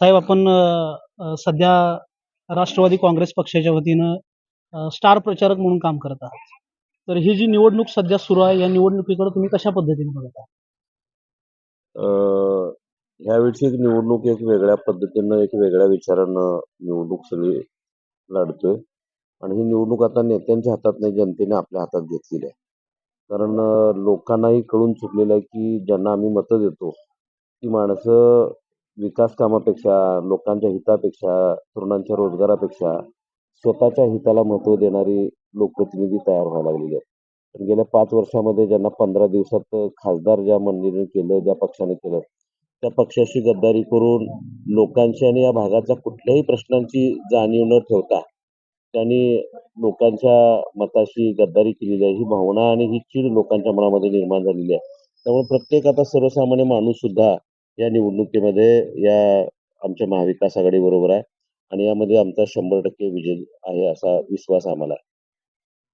साहेब आपण सध्या राष्ट्रवादी काँग्रेस पक्षाच्या वतीनं स्टार प्रचारक म्हणून काम करत आहात. तर ही जी निवडणूक सध्या सुरू आहे या निवडणुकीकडे तुम्ही कशा पद्धतीने बघत आहात? अं, ह्यावेळची एक निवडणूक एक वेगळ्या पद्धतीनं एक वेगळ्या विचारानं निवडणूक सगळी लढतोय. आणि ही निवडणूक आता नेत्यांच्या हातात नाही जनतेने आपल्या हातात घेतलेली आहे. कारण लोकांनाही कळून चुकलेलं आहे की ज्यांना आम्ही मतं देतो ती माणसं विकास कामापेक्षा लोकांच्या हितापेक्षा तरुणांच्या रोजगारापेक्षा स्वतःच्या हिताला महत्त्व देणारी लोकप्रतिनिधी तयार व्हायला लागलेली आहेत. गेल्या पाच वर्षामध्ये ज्यांना पंधरा दिवसात खासदार ज्या मंडळीने केलं ज्या पक्षाने केलं त्या पक्षाशी गद्दारी करून लोकांची आणि या भागाच्या कुठल्याही प्रश्नांची जाणीव न ठेवता त्यांनी लोकांच्या मताशी गद्दारी केलेली आहे. ही भावना आणि ही चीड लोकांच्या मनामध्ये निर्माण झालेली आहे. त्यामुळे प्रत्येक आता सर्वसामान्य माणूस सुद्धा या निवडणुकीमध्ये या आमच्या महाविकास आघाडी बरोबर आहे. आणि यामध्ये आमचा शंभर टक्के विजय आहे असा विश्वास आम्हाला आहे.